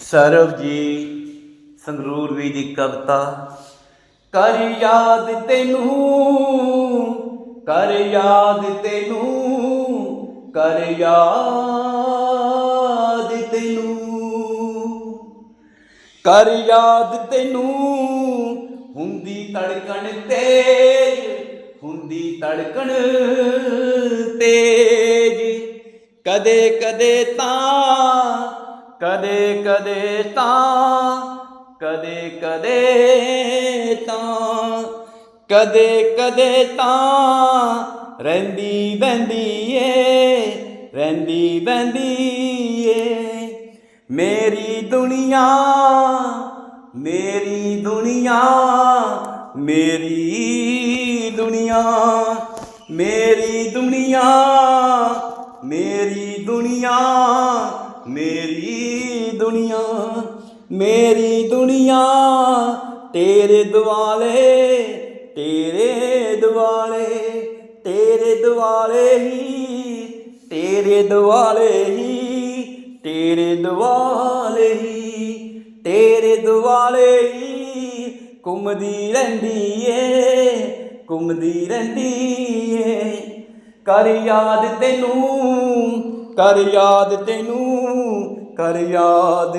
ਸਰਬ ਜੀ, ਸੰਗਰੂਰ ਵੀ ਦੀ ਕਵਿਤਾ। ਕਰ ਯਾਦ ਤੈਨੂੰ, ਕਰ ਯਾਦ ਤੈਨੂੰ, ਕਰ ਯਾਦ ਤੈਨੂੰ। ਕਰ ਯਾਦ ਤੈਨੂੰ, ਹੁੰਦੀ ਧੜਕਣ ਤੇਜ, ਹੁੰਦੀ ਧੜਕਣ ਤੇਜ। ਕਦੇ ਕਦੇ ਤਾਂ ਕਦੇ ਕਦੇ ਤਾਂ, ਕਦੇ ਕਦੇ ਤਾਂ, ਕਦੇ ਕਦੇ ਤਾਂ ਰਹਿੰਦੀ ਬੈੰਦੀ ਏ, ਰਹਿੰਦੀ ਬੈੰਦੀ ਏ। ਮੇਰੀ ਦੁਨੀਆ ਮੇਰੀ ਦੁਨੀਆ ਮੇਰੀ ਦੁਨੀਆ ਮੇਰੀ ਦੁਨੀਆ ਮੇਰੀ ਦੁਨੀਆ। ਮੇਰੀ ਦੁਨੀਆ ਮੇਰੀ ਦੁਨੀਆ, ਤੇਰੇ ਦੁਆਲੇ ਤੇਰੇ ਦੁਆਲੇ ਤੇਰੇ ਦੁਆਲੇ ਹੀ, ਤੇਰੇ ਦੁਆਲੇ ਹੀ, ਤੇਰੇ ਦੁਆਲੇ ਹੀ, ਤੇਰੇ ਦੁਆਲੇ ਹੀ ਘੁੰਮਦੀ ਰਹਿੰਦੀ ਏ, ਘੁੰਮਦੀ ਰਹਿੰਦੀ ਏ। ਕਰ ਯਾਦ ਤੈਨੂੰ ਕਰ ਯਾਦ ਤੈਨੂੰ ਕਰ ਯਾਦ